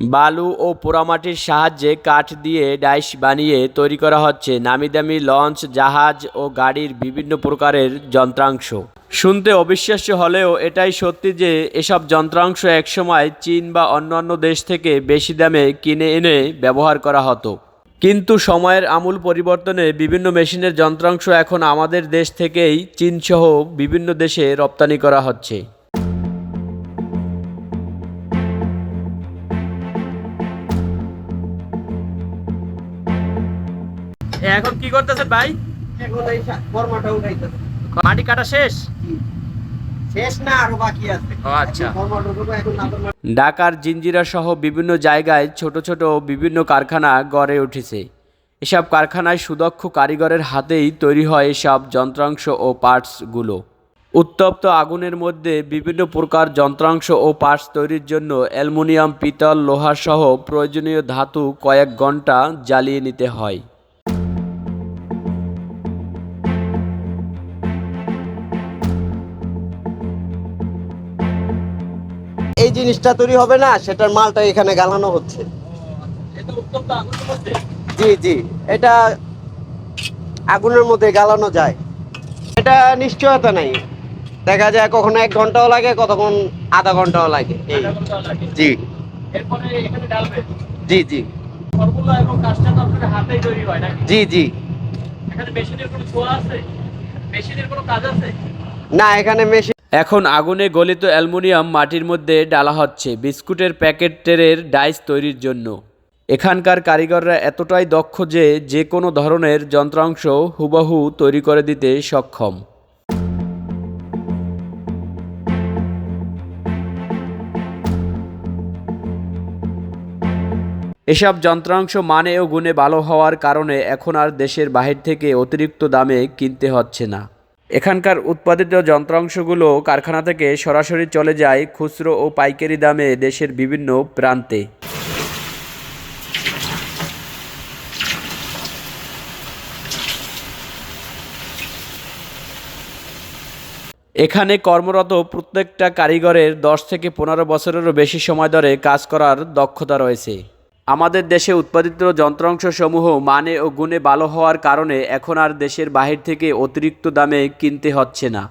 বালু ও পোড়ামাটির সাহায্যে কাঠ দিয়ে ডাইস বানিয়ে তৈরি করা হচ্ছে নামি দামি লঞ্চ, জাহাজ ও গাড়ির বিভিন্ন প্রকারের যন্ত্রাংশ। শুনতে অবিশ্বাস্য হলেও এটাই সত্যি যে এসব যন্ত্রাংশ একসময় চীন বা অন্যান্য দেশ থেকে বেশি দামে কিনে এনে ব্যবহার করা হতো। কিন্তু সময়ের আমূল পরিবর্তনে বিভিন্ন মেশিনের যন্ত্রাংশ এখন আমাদের দেশ থেকেই চীনসহ বিভিন্ন দেশে রপ্তানি করা হচ্ছে। এখন কি করতেছেন ভাই। মাটি কাটা শেষ? শেষ না আরও বাকি আছে। ও আচ্ছা। ঢাকার জিঞ্জিরা সহ বিভিন্ন জায়গায় ছোট ছোট বিভিন্ন কারখানা গড়ে উঠেছে। এসব কারখানায় সুদক্ষ কারিগরের হাতেই তৈরি হয় এসব যন্ত্রাংশ ও পার্টসগুলো। উত্তপ্ত আগুনের মধ্যে বিভিন্ন প্রকার যন্ত্রাংশ ও পার্টস তৈরির জন্য অ্যালুমিনিয়াম পিতল লোহা সহ প্রয়োজনীয় ধাতু কয়েক ঘণ্টা জ্বালিয়ে নিতে হয়। এই জিনিসটা তৈরি হবে না সেটার মালটা এখানে গালানো হচ্ছে। জি জি। এটা আগুনের মধ্যে গালানো যায়। এটা নিশ্চয়তা নাই। দেখা যায় কখনো এক ঘন্টাও লাগে কতক্ষণ আধা ঘন্টাও লাগে। জি। জি জি। জি জি। না এখানে মেশিন এখন আগুনে গলিত অ্যালুমিনিয়াম মাটির মধ্যে ডালা হচ্ছে, বিস্কুটের প্যাকেট টেরের ডাইস তৈরির জন্য। এখানকার কারিগররা এতটাই দক্ষ যে যে কোনো ধরনের যন্ত্রাংশ হুবহু তৈরি করে দিতে সক্ষম। এসব যন্ত্রাংশ মানে ও গুণে ভালো হওয়ার কারণে এখন আর দেশের বাহির থেকে অতিরিক্ত দামে কিনতে হচ্ছে না। এখানকার উৎপাদিত যন্ত্রাংশগুলো কারখানা থেকে সরাসরি চলে যায় খুচরো ও পাইকারি দামে দেশের বিভিন্ন প্রান্তে। এখানে কর্মরত প্রত্যেকটা কারিগরের দশ থেকে পনেরো বছরেরও বেশি সময় ধরে কাজ করার দক্ষতা রয়েছে। আমাদের দেশে উৎপাদিত যন্ত্রাংশসমূহ মানে ও গুণে ভালো হওয়ার কারণে এখন আর দেশের বাহির থেকে অতিরিক্ত দামে কিনতে হচ্ছে না।